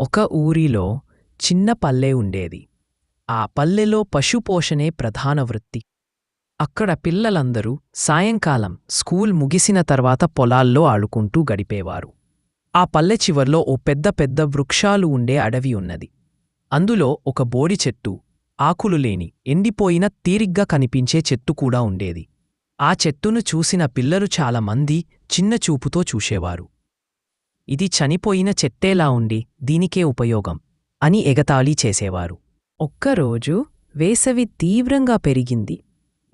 ఒక ఊరిలో చిన్న పల్లె ఉండేది. ఆ పల్లెలో పశుపోషణే ప్రధాన వృత్తి. అక్కడ పిల్లలందరూ సాయంకాలం స్కూల్ ముగిసిన తర్వాత పొలాల్లో ఆడుకుంటూ గడిపేవారు. ఆ పల్లె చివర్లో ఓ పెద్ద పెద్ద వృక్షాలు ఉండే అడవి ఉన్నది. అందులో ఒక బోడి చెట్టు ఆకులు లేని ఎండిపోయిన తీరిగ్గా కనిపించే చెట్టు కూడా ఉండేది. ఆ చెట్టును చూసిన పిల్లలు చాలామంది చిన్న చూపుతో చూసేవారు. ఇది చనిపోయిన చెట్టేలా ఉండి దీనికే ఉపయోగం అని ఎగతాళి చేసేవారు. ఒక్కరోజు వేసవి తీవ్రంగా పెరిగింది.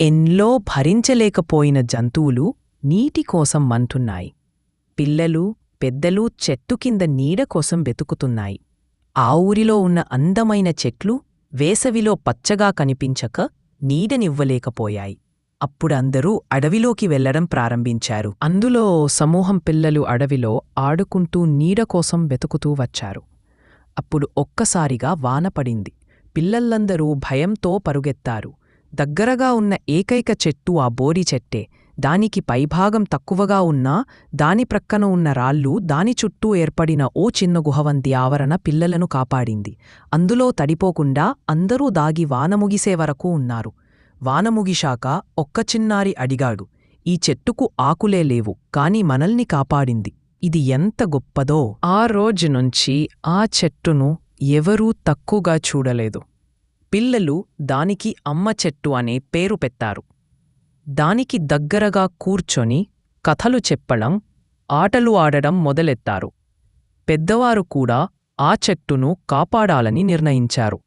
ఎన్లో భరించలేకపోయిన జంతువులు నీటి కోసం మంటున్నాయి. పిల్లలు పెద్దలు చెట్టు కింద నీడ కోసం వెతుకుతున్నాయి. ఆ ఊరిలో ఉన్న అందమైన చెట్లు వేసవిలో పచ్చగా కనిపించక నీడనివ్వలేకపోయాయి. అప్పుడందరూ అడవిలోకి వెళ్ళడం ప్రారంభించారు. అందులో సమూహం పిల్లలు అడవిలో ఆడుకుంటూ నీడ కోసం వెతుకుతూ వచ్చారు. అప్పుడు ఒక్కసారిగా వాన పడింది. పిల్లలందరూ భయంతో పరుగెత్తారు. దగ్గరగా ఉన్న ఏకైక చెట్టు ఆ బోరి చెట్టే. దానికి పైభాగం తక్కువగా ఉన్నా దాని ప్రక్కన ఉన్న రాళ్ళు దాని చుట్టూ ఏర్పడిన ఓ చిన్న గుహవంతి ఆవరణ పిల్లలను కాపాడింది. అందులో తడిపోకుండా అందరూ దాగి వాన ముగిసే వరకు ఉన్నారు. వానముగిశాక ఒక్క చిన్నారి అడిగాడు ఈ చెట్టుకు ఆకులే లేవు కాని మనల్ని కాపాడింది. ఇది ఎంత గొప్పదో. ఆ రోజు నుంచి ఆ చెట్టును ఎవరూ తక్కువగా చూడలేదు. పిల్లలు దానికి అమ్మ చెట్టు అనే పేరు పెట్టారు. దానికి దగ్గరగా కూర్చొని కథలు చెప్పడం ఆటలు ఆడడం మొదలెత్తారు. పెద్దవారు కూడా ఆ చెట్టును కాపాడాలని నిర్ణయించారు.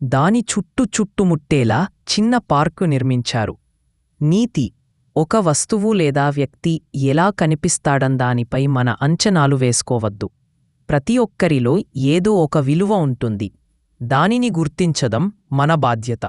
దాని చుట్టు చుట్టుముట్టేలా చిన్న పార్కు నిర్మించారు. నీతి ఒక వస్తువు లేదా వ్యక్తి ఎలా కనిపిస్తాడందానిపై మన అంచనాలు వేసుకోవద్దు. ప్రతి ఒక్కరిలో ఏదో ఒక విలువ ఉంటుంది. దానిని గుర్తించడం మన బాధ్యత.